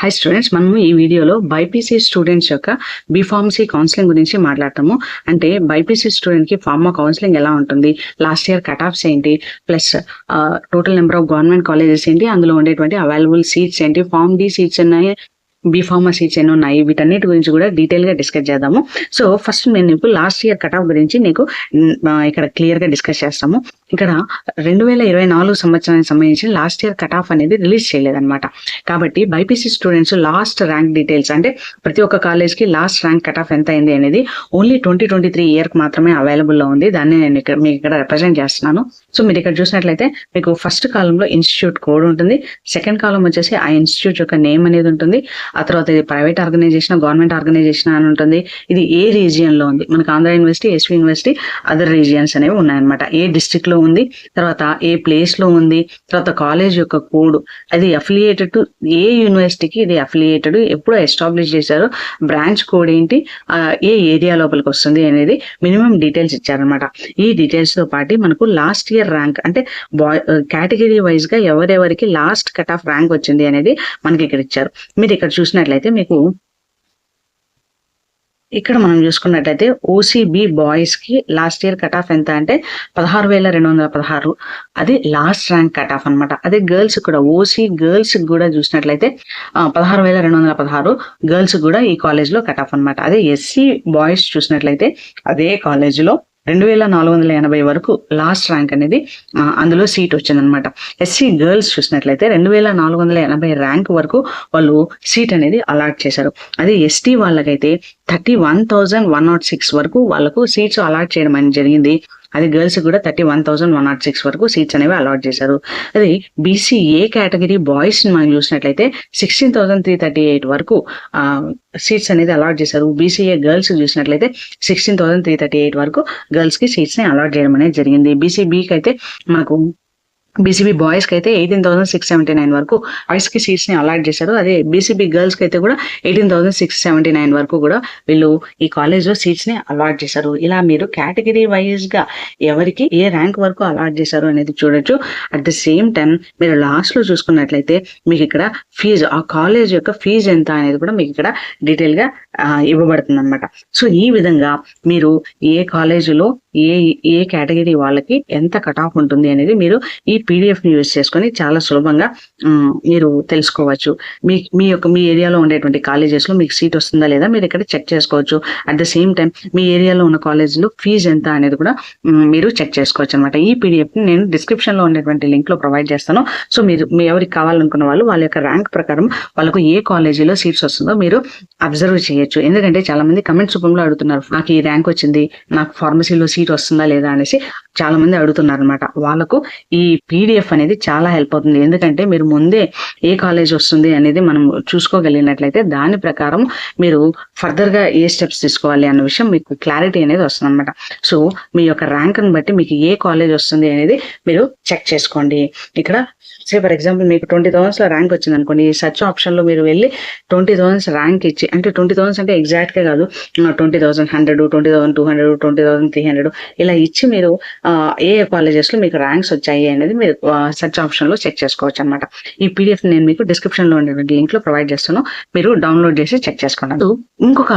High students మనము ఈ వీడియోలో బైపీసీ స్టూడెంట్స్ యొక్క బీఫార్మసీ కౌన్సిలింగ్ గురించి మాట్లాడతాము. అంటే బైపీసీ స్టూడెంట్కి ఫార్మా కౌన్సిలింగ్ ఎలా ఉంటుంది? లాస్ట్ ఇయర్ కట్ ఆఫ్స్ ఏంటి plus total number of government colleges ఏంటి? అందులో ఉండేటువంటి అవైలబుల్ సీట్స్ ఏంటి? ఫార్మ్ డి సీట్స్ ఉన్నాయి బీఫార్మా సీట్స్ ఎన్ని ఉన్నాయి? వీటన్నిటి గురించి కూడా డీటెయిల్గా డిస్కస్ చేద్దాము. సో ఫస్ట్ నేను ఇప్పుడు లాస్ట్ ఇయర్ కట్ ఆఫ్ గురించి నీకు ఇక్కడ క్లియర్గా డిస్కస్ చేస్తాము. ఇక్కడ రెండు వేల ఇరవై నాలుగు సంవత్సరానికి సంబంధించి లాస్ట్ ఇయర్ కట్ ఆఫ్ అనేది రిలీజ్ చేయలేదన్నమాట. కాబట్టి BiPC students last rank details అంటే ప్రతి ఒక్క కాలేజ్కి లాస్ట్ ర్యాంక్ కట్ ఆఫ్ ఎంత అయింది అనేది ఓన్లీ ట్వంటీ ట్వంటీ త్రీ ఇయర్కి మాత్రమే అవైలబుల్లో ఉంది. దాన్ని నేను ఇక్కడ మీకు ఇక్కడ రిప్రజెంట్ చేస్తున్నాను. సో మీరు ఇక్కడ చూసినట్లయితే మీకు ఫస్ట్ కాలంలో ఇన్స్టిట్యూట్ కోడ్ ఉంటుంది. సెకండ్ కాలం వచ్చేసి ఆ ఇన్స్టిట్యూట్ యొక్క నేమ్ అనేది ఉంటుంది. ఆ తర్వాత ఇది ప్రైవేట్ ఆర్గనైజేషన్ గవర్నమెంట్ ఆర్గనైజేషన్ అని ఉంటుంది. ఇది ఏ రీజియన్లో ఉంది? మనకు Andhra university S V university other regions అనేవి ఉన్నాయన్నమాట. ఏ డిస్ట్రిక్ట్లో ఉంది తర్వాత ఏ ప్లేస్లో ఉంది తర్వాత కాలేజ్ యొక్క కోడ్ అది అఫిలియేటెడ్ టు ఏ యూనివర్సిటీకి ఇది అఫిలియేటెడ్ ఎప్పుడు ఎస్టాబ్లిష్ చేశారో బ్రాంచ్ కోడ్ ఏంటి ఏ ఏరియా లోపలికి వస్తుంది అనేది మినిమం డీటెయిల్స్ ఇచ్చారనమాట ఈ డీటెయిల్స్తో పాటు మనకు లాస్ట్ ఇయర్ ర్యాంక్ అంటే బాయ్ కేటగిరీ వైజ్గా ఎవరెవరికి లాస్ట్ కట్ ఆఫ్ ర్యాంక్ వచ్చింది అనేది మనకి ఇక్కడ ఇచ్చారు. మీరు ఇక్కడ చూసినట్లయితే మీకు ఇక్కడ మనం చూసుకున్నట్లయితే ఓసీబీ బాయ్స్కి లాస్ట్ ఇయర్ కట్ ఆఫ్ ఎంత అంటే పదహారు వేల రెండు వందల పదహారు. అది లాస్ట్ ర్యాంక్ కట్ ఆఫ్ అనమాట అదే గర్ల్స్ కూడా ఓసీ గర్ల్స్ కూడా చూసినట్లయితే పదహారు వేల రెండు వందల పదహారు గర్ల్స్ కూడా ఈ కాలేజ్లో కట్ ఆఫ్ అనమాట అదే ఎస్సీ బాయ్స్ చూసినట్లయితే అదే కాలేజ్లో రెండు వేల నాలుగు వందల ఎనభై వరకు లాస్ట్ ర్యాంక్ అనేది అందులో సీట్ వచ్చిందనమాట ఎస్సీ గర్ల్స్ చూసినట్లయితే రెండు వేల నాలుగు వందల ఎనభై ర్యాంక్ వరకు వాళ్ళు సీట్ అనేది అలాట్ చేశారు. అదే ఎస్టీ వాళ్ళకైతే thirty one thousand one nought six వరకు వాళ్ళకు సీట్స్ అలాట్ చేయడం అనేది జరిగింది. అది గర్ల్స్ కూడా thirty one thousand one nought six వరకు సీట్స్ అనేవి అలాట్ చేశారు. అది బీసీఏ కేటగిరీ బాయ్స్ మనం చూసినట్లయితే sixteen thousand three thirty eight వరకు సీట్స్ అనేది అలాట్ చేశారు. బీసీఏ గర్ల్స్ చూసినట్లయితే sixteen thousand three thirty eight వరకు గర్ల్స్కి సీట్స్ని అలాట్ చేయడం అనేది జరిగింది. బీసీబీకి అయితే మనకు బీసీబీ బాయ్స్కి అయితే eighteen thousand six seventy nine వరకు బాయ్స్కి సీట్స్ని అలాట్ చేశారు. అదే బీసీబీ గర్ల్స్కి అయితే కూడా eighteen thousand six seventy nine వరకు కూడా వీళ్ళు ఈ కాలేజ్లో సీట్స్ని అలాట్ చేశారు. ఇలా మీరు కేటగిరీ వైజ్గా ఎవరికి ఏ ర్యాంక్ వరకు అలాట్ చేశారు అనేది చూడొచ్చు. అట్ ద సేమ్ టైం మీరు లాస్ట్లో చూసుకున్నట్లయితే మీకు ఇక్కడ ఫీజు ఆ కాలేజ్ యొక్క ఫీజు ఎంత అనేది కూడా మీకు ఇక్కడ డీటెయిల్గా ఇవ్వబడుతుంది అనమాట సో ఈ విధంగా మీరు ఏ కాలేజీలో ఏ ఏ కేటగిరీ వాళ్ళకి ఎంత కట్ ఆఫ్ ఉంటుంది అనేది మీరు ఈ పీడిఎఫ్ని యూజ్ చేసుకొని చాలా సులభంగా మీరు తెలుసుకోవచ్చు. మీ మీ యొక్క మీ ఏరియాలో ఉండేటువంటి కాలేజెస్లో మీకు సీట్ వస్తుందా లేదా మీరు ఇక్కడ చెక్ చేసుకోవచ్చు. అట్ ద సేమ్ టైం మీ ఏరియాలో ఉన్న కాలేజీలో ఫీజు ఎంత అనేది కూడా మీరు చెక్ చేసుకోవచ్చు అనమాట ఈ పీడిఎఫ్ని నేను డిస్క్రిప్షన్లో ఉండేటువంటి లింక్లో ప్రొవైడ్ చేస్తాను. సో మీరు మీ ఎవరికి కావాలనుకున్న వాళ్ళు వాళ్ళ యొక్క ర్యాంక్ ప్రకారం వాళ్ళకు ఏ కాలేజీలో సీట్స్ వస్తుందో మీరు అబ్జర్వ్ చేయొచ్చు. ఎందుకంటే చాలా మంది కమెంట్స్ రూపంలో అడుగుతున్నారు నాకు ఈ ర్యాంక్ వచ్చింది నాకు ఫార్మసీలో సీట్ వస్తుందా లేదా అనేసి చాలా మంది అడుగుతున్నారు అనమాట వాళ్ళకు ఈ పీడిఎఫ్ అనేది చాలా హెల్ప్ అవుతుంది. ఎందుకంటే మీరు ముందే ఏ కాలేజ్ వస్తుంది అనేది మనం చూసుకోగలిగినట్లయితే దాని ప్రకారం మీరు ఫర్దర్గా ఏ స్టెప్స్ తీసుకోవాలి అన్న విషయం మీకు క్లారిటీ అనేది వస్తుంది అనమాట సో మీ యొక్క ర్యాంక్ని బట్టి మీకు ఏ కాలేజ్ వస్తుంది అనేది మీరు చెక్ చేసుకోండి. ఇక్కడ సే ఫర్ ఎగ్జాంపుల్ మీకు ట్వంటీ థౌసండ్స్లో ర్యాంక్ వచ్చింది అనుకోండి ఈ సర్చ్ ఆప్షన్లో మీరు వెళ్ళి ట్వంటీ థౌసండ్స్ ర్యాంక్ ఇచ్చి అంటే ట్వంటీ థౌసండ్స్ అంటే ఎగ్జాక్ట్గా కాదు. Twenty thousand hundred twenty thousand two hundred twenty thousand three hundred ఇలా ఇచ్చి మీరు ఆ, ఏ కాలేజెస్లో మీకు ర్యాంక్స్ వచ్చాయి అనేది మీరు సెర్చ్ ఆప్షన్లో చెక్ చేసుకోవచ్చు అనమాట ఈ పీడిఎఫ్ నేను మీకు డిస్క్రిప్షన్లో లింక్లో ప్రొవైడ్ చేస్తాను. మీరు డౌన్లోడ్ చేసి చెక్ చేసుకోండి. ఇంకొక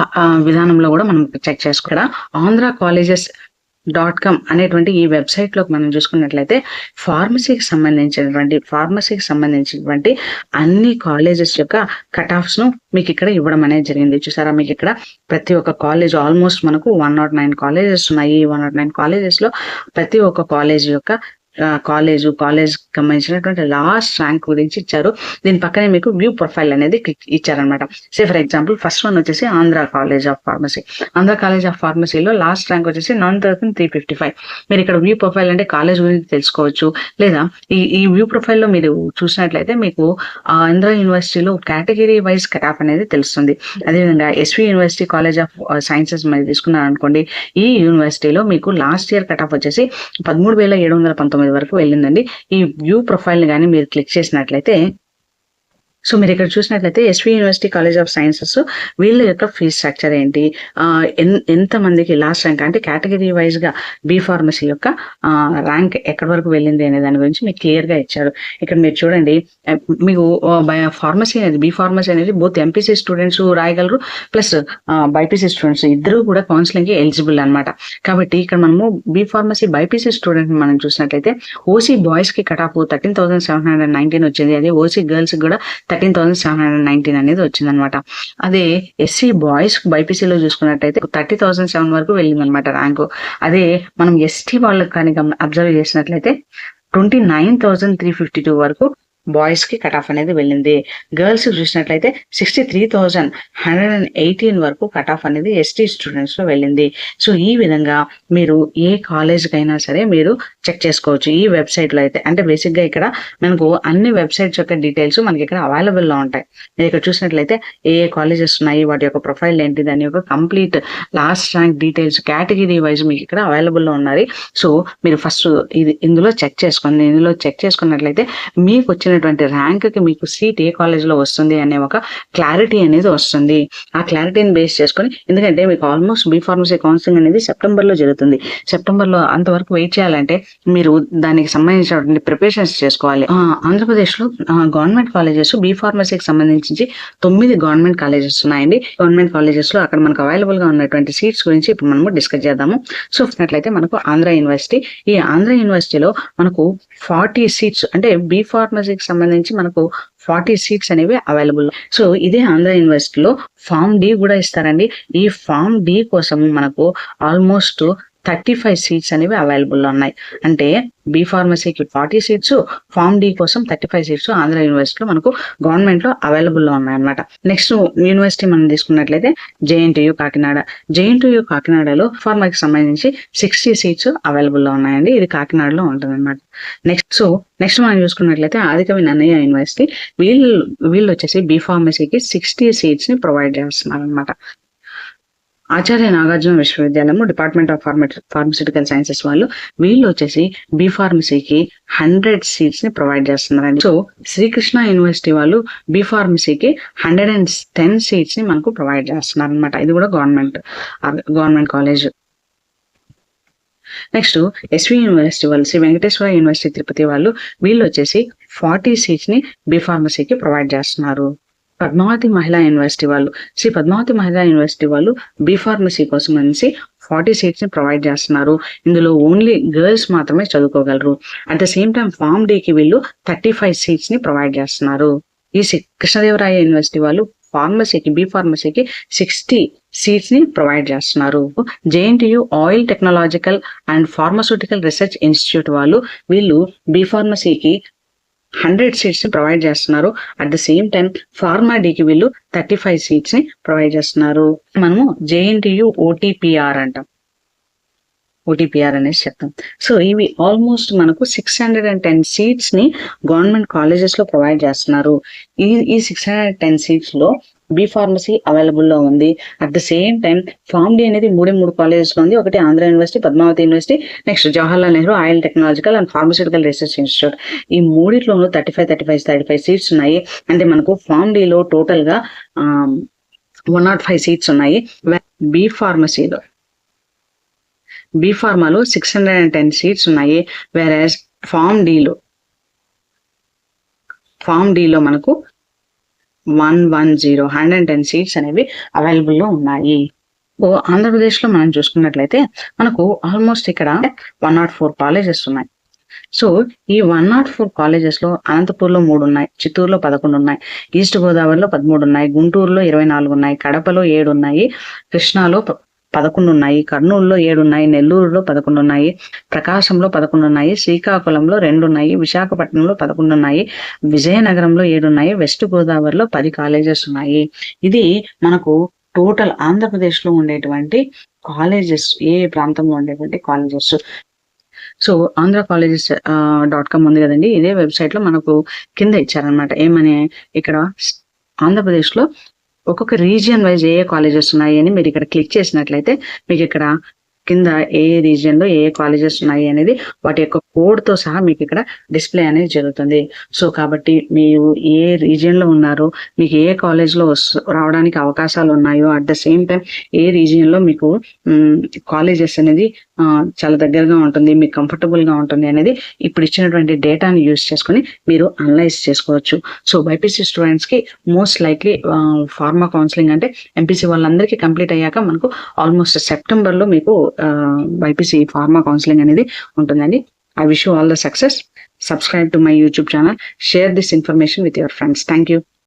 విధానంలో కూడా మనం చెక్ చేసుకోవడం ఆంధ్ర కాలేజెస్ డాట్ కామ్ అనేటువంటి ఈ వెబ్సైట్లో మనం చూసుకున్నట్లయితే ఫార్మసీకి సంబంధించినటువంటి ఫార్మసీకి సంబంధించినటువంటి అన్ని కాలేజెస్ యొక్క కట్ ఆఫ్స్ను మీకు ఇక్కడ ఇవ్వడం అనేది జరిగింది. చూసారా? మీకు ఇక్కడ ప్రతి ఒక్క కాలేజ్ ఆల్మోస్ట్ మనకు వన్ నాట్ నైన్ కాలేజెస్ ఉన్నాయి. వన్ నాట్ నైన్ కాలేజెస్లో ప్రతి ఒక్క కాలేజ్ యొక్క కాలేజ్ కాలేజ్ సంబంధించినటువంటి లాస్ట్ ర్యాంక్ గురించి ఇచ్చారు. దీని పక్కనే మీకు వ్యూ ప్రొఫైల్ అనేది క్లిక్ ఇచ్చారనమాట say for example first one వచ్చేసి Andhra college of pharmacy Andhra college of ఫార్మసీలో last rank వచ్చేసి nine thousand three fifty five మీరు ఇక్కడ వ్యూ ప్రొఫైల్ అంటే కాలేజ్ గురించి తెలుసుకోవచ్చు. లేదా ఈ ఈ వ్యూ ప్రొఫైల్లో మీరు చూసినట్లయితే మీకు ఆంధ్ర యూనివర్సిటీలో కేటగిరీ వైజ్ కటాఫ్ అనేది తెలుస్తుంది. అదేవిధంగా S V university college of sciences మీరు తీసుకున్నారు అనుకోండి ఈ యూనివర్సిటీలో మీకు లాస్ట్ ఇయర్ కటాఫ్ వచ్చేసి పదమూడు వేల ఏడు వందల పంతొమ్మిది వరకు వెళ్ళిందండి. ఈ వ్యూ ప్రొఫైల్ని కానీ మీరు క్లిక్ చేసినట్లయితే సో మీరు ఇక్కడ చూసినట్లయితే S V university college of sciences వీళ్ళ యొక్క ఫీజ్ స్ట్రక్చర్ ఏంటి? ఎంత మందికి లాస్ట్ ర్యాంక్? అంటే కేటగిరీ వైజ్గా బి ఫార్మసీ యొక్క ర్యాంక్ ఎక్కడి వరకు వెళ్ళింది అనే దాని గురించి మీకు క్లియర్గా ఇచ్చారు. ఇక్కడ మీరు చూడండి మీకు ఫార్మసీ అనేది బి ఫార్మసీ అనేది బోత్ ఎంపీసీ స్టూడెంట్స్ రాయగలరు ప్లస్ బైపీసీ స్టూడెంట్స్ ఇద్దరు కూడా కౌన్సిలింగ్కి ఎలిజిబుల్ అనమాట కాబట్టి ఇక్కడ మనము బి ఫార్మసీ బైపీసీ స్టూడెంట్ మనం చూసినట్లయితే ఓసీ బాయ్స్కి cutoff thirteen thousand seven hundred nineteen వచ్చింది. అదే ఓసీ గర్ల్స్ కూడా thirteen thousand seven hundred nineteen అనేది వచ్చిందనమాట అదే ఎస్సీ బాయ్స్ బైపీసీలో చూసుకున్నట్టయితే థర్టీ థౌసండ్ సెవెన్ వరకు వెళ్ళిందనమాట ర్యాంకు. అదే మనం ఎస్టీ వాళ్ళకి కానీ అబ్జర్వ్ చేసినట్లయితే twenty nine thousand three fifty two వరకు బాయ్స్కి కట్ ఆఫ్ అనేది వెళ్ళింది. గర్ల్స్ చూసినట్లయితే sixty three thousand hundred and eighteen వరకు కట్ ఆఫ్ అనేది ఎస్టీ స్టూడెంట్స్లో వెళ్ళింది. సో ఈ విధంగా మీరు ఏ కాలేజ్ కైనా సరే మీరు చెక్ చేసుకోవచ్చు. ఈ వెబ్సైట్లో అయితే అంటే బేసిక్గా ఇక్కడ మనకు అన్ని వెబ్సైట్స్ యొక్క డీటెయిల్స్ మనకి ఇక్కడ అవైలబుల్లో ఉంటాయి. మీరు ఇక్కడ చూసినట్లయితే ఏ ఏ కాలేజెస్ ఉన్నాయి వాటి యొక్క ప్రొఫైల్ ఏంటి దాని యొక్క complete last rank details category wise మీకు ఇక్కడ అవైలబుల్లో ఉన్నాయి. సో మీరు ఫస్ట్ ఇది ఇందులో చెక్ చేసుకోండి ఇందులో చెక్ చేసుకున్నట్లయితే మీకు వచ్చినటువంటి ర్యాంక్కి మీకు సీట్ ఏ కాలేజ్లో వస్తుంది అనే ఒక క్లారిటీ అనేది వస్తుంది. ఆ క్లారిటీని బేస్ చేసుకొని ఎందుకంటే మీకు ఆల్మోస్ట్ బీ ఫార్మసీ కౌన్సిలింగ్ అనేది సెప్టెంబర్లో జరుగుతుంది. సెప్టెంబర్లో అంతవరకు వెయిట్ చేయాలంటే మీరు దానికి సంబంధించినటువంటి ప్రిపరేషన్స్ చేసుకోవాలి. ఆ, ఆంధ్రప్రదేశ్లో గవర్నమెంట్ కాలేజెస్ బీ ఫార్మసీకి సంబంధించి తొమ్మిది గవర్నమెంట్ కాలేజెస్ ఉన్నాయండి. గవర్నమెంట్ కాలేజెస్లో అక్కడ మనకు అవైలబుల్గా ఉన్నటువంటి సీట్స్ గురించి ఇప్పుడు మనము డిస్కస్ చేద్దాము. సో చూసినట్లయితే మనకు ఆంధ్ర యూనివర్సిటీ ఈ ఆంధ్ర యూనివర్సిటీలో మనకు ఫార్టీ సీట్స్ అంటే బీ ఫార్మసీకి సంబంధించి మనకు ఫార్టీ సీట్స్ అనేవి అవైలబుల్. సో ఇదే ఆంధ్ర యూనివర్సిటీలో ఫామ్ డి కూడా ఇస్తారండి. ఈ ఫామ్ డి కోసం మనకు ఆల్మోస్ట్ థర్టీ ఫైవ్ సీట్స్ అనేవి అవైలబుల్ ఉన్నాయి. అంటే బి ఫార్మసీకి ఫార్టీ సీట్స్ ఫామ్ డి కోసం థర్టీ ఫైవ్ సీట్స్ ఆంధ్ర యూనివర్సిటీలో మనకు గవర్నమెంట్లో అవైలబుల్లో ఉన్నాయన్నమాట. నెక్స్ట్ యూనివర్సిటీ మనం తీసుకున్నట్లయితే జేఎన్టీయూ కాకినాడ. జేఎన్టీయూ కాకినాడలో ఫార్మాకి సంబంధించి సిక్స్టీ సీట్స్ అవైలబుల్లో ఉన్నాయండి. ఇది కాకినాడలో ఉంటుంది అనమాట నెక్స్ట్ నెక్స్ట్ మనం చూసుకున్నట్లయితే ఆదికవి నన్నయ్య యూనివర్సిటీ. వీళ్ళు వీళ్ళు వచ్చేసి బి ఫార్మసీకి సిక్స్టీ సీట్స్ని ప్రొవైడ్ చేస్తున్నారు అనమాట ఆచార్య నాగార్జున విశ్వవిద్యాలయం డిపార్ట్మెంట్ ఆఫ్ ఫార్మసిటికల్ సైన్సెస్ వాళ్ళు వీళ్ళు వచ్చేసి బి ఫార్మసీకి హండ్రెడ్ సీట్స్ని ప్రొవైడ్ చేస్తున్నారండి. సో శ్రీకృష్ణ యూనివర్సిటీ వాళ్ళు బి ఫార్మసీకి హండ్రెడ్ అండ్ టెన్ సీట్స్ని మనకు ప్రొవైడ్ చేస్తున్నారు అనమాట ఇది కూడా government government college. Next SV university వాళ్ళు శ్రీ వెంకటేశ్వర యూనివర్సిటీ తిరుపతి వాళ్ళు వీళ్ళు వచ్చేసి ఫార్టీ సీట్స్ని బి ఫార్మసీకి ప్రొవైడ్ చేస్తున్నారు. పద్మావతి మహిళా యూనివర్సిటీ వాళ్ళు. శ్రీ పద్మావతి మహిళా యూనివర్సిటీ వాళ్ళు బీ ఫార్మసీ కోసం అనేసి ఫార్టీ సీట్స్ని ప్రొవైడ్ చేస్తున్నారు. ఇందులో ఓన్లీ గర్ల్స్ మాత్రమే చదువుకోగలరు. అట్ ద సేమ్ టైం ఫామ్కి వీళ్ళు థర్టీ ఫైవ్ సీట్స్ని ప్రొవైడ్ చేస్తున్నారు. ఈ కృష్ణదేవరాయ యూనివర్సిటీ వాళ్ళు ఫార్మసీకి బి ఫార్మసీకి సిక్స్టీ సీట్స్ని ప్రొవైడ్ చేస్తున్నారు. JNTU oil technological and pharmaceutical research institute వాళ్ళు వీళ్ళు బి ఫార్మసీకి హండ్రెడ్ సీట్స్ని ప్రొవైడ్ చేస్తున్నారు. At the same time pharma డికి వీళ్ళు థర్టీ ఫైవ్ సీట్స్ని ప్రొవైడ్ చేస్తున్నారు. మనము జేఎన్టీయు ఓటీపీఆర్ అంటాం. ఓటీపీఆర్ అనేసి చెప్తాం. సో ఇవి ఆల్మోస్ట్ మనకు సిక్స్ హండ్రెడ్ అండ్ టెన్ సీట్స్ని గవర్నమెంట్ కాలేజెస్లో ప్రొవైడ్ చేస్తున్నారు. ఈ ఈ సిక్స్ హండ్రెడ్ టెన్ సీట్స్లో బి ఫార్మసీ అవైలబుల్లో ఉంది. At the same time pharm D అనేది మూడే మూడు కాలేజెస్లో ఉంది. ఒకటి Andhra university Padmavati university next Jawaharlal Nehru oil technological and pharmaceutical research institute ఈ మూడిట్లోనూ thirty five thirty five thirty five seats ఉన్నాయి. అంటే మనకు ఫామ్ డిలో టోటల్గా వన్ నాట్ ఫైవ్ సీట్స్ ఉన్నాయి. బి ఫార్మసీలో B ఫార్మాలో six hundred and ten seats ఉన్నాయి. వేరే ఫార్మ్ డిలో ఫామ్ డిలో మనకు one one zero hundred and ten seats అనేవి అవైలబుల్లో ఉన్నాయి. ఆంధ్రప్రదేశ్లో మనం చూసుకున్నట్లయితే మనకు ఆల్మోస్ట్ ఇక్కడ వన్ నాట్ ఫోర్ కాలేజెస్ ఉన్నాయి. సో ఈ వన్ నాట్ ఫోర్ కాలేజెస్లో అనంతపూర్లో మూడు ఉన్నాయి చిత్తూరులో పదకొండు ఉన్నాయి ఈస్ట్ గోదావరిలో పదమూడు ఉన్నాయి గుంటూరులో ఇరవై నాలుగు ఉన్నాయి కడపలో ఏడు ఉన్నాయి కృష్ణాలో పదకొండు ఉన్నాయి కర్నూలులో ఏడు ఉన్నాయి నెల్లూరులో పదకొండు ఉన్నాయి ప్రకాశంలో పదకొండు ఉన్నాయి శ్రీకాకుళంలో రెండు ఉన్నాయి విశాఖపట్నంలో పదకొండు ఉన్నాయి విజయనగరంలో ఏడు ఉన్నాయి వెస్ట్ గోదావరిలో పది కాలేజెస్ ఉన్నాయి. ఇది మనకు టోటల్ ఆంధ్రప్రదేశ్లో ఉండేటువంటి కాలేజెస్ ఏ ప్రాంతంలో ఉండేటువంటి colleges. So Andhra colleges dot com ఉంది కదండి. ఇదే వెబ్సైట్లో మనకు కింద ఇచ్చారనమాట ఏమని? ఇక్కడ ఆంధ్రప్రదేశ్లో ఒక్కొక్క రీజియన్ వైజ్ ఏ కాలేజెస్ ఉన్నాయి అని మీరు ఇక్కడ క్లిక్ చేసినట్లయితే మీకు ఇక్కడ కింద ఏ రీజియన్లో ఏ ఏ కాలేజెస్ ఉన్నాయి అనేది వాటి యొక్క కోడ్తో సహా మీకు ఇక్కడ డిస్ప్లే అనేది జరుగుతుంది. సో కాబట్టి మీరు ఏ రీజియన్లో ఉన్నారో మీకు ఏ కాలేజ్లో రావడానికి అవకాశాలు ఉన్నాయో అట్ ద సేమ్ టైం ఏ రీజియన్లో మీకు కాలేజెస్ అనేది చాలా దగ్గరగా ఉంటుంది మీకు కంఫర్టబుల్గా ఉంటుంది అనేది ఇప్పుడు ఇచ్చినటువంటి డేటాని యూస్ చేసుకొని మీరు అనలైజ్ చేసుకోవచ్చు. సో బైపీసీ స్టూడెంట్స్కి మోస్ట్ లైక్లీ ఫార్మా కౌన్సిలింగ్ అంటే ఎంపీసీ వాళ్ళందరికీ కంప్లీట్ అయ్యాక మనకు ఆల్మోస్ట్ సెప్టెంబర్లో మీకు బైపీసీ ఫార్మా కౌన్సిలింగ్ అనేది ఉంటుందండి. I wish you all the success. Subscribe to my YouTube channel. Share this information with your friends. Thank you.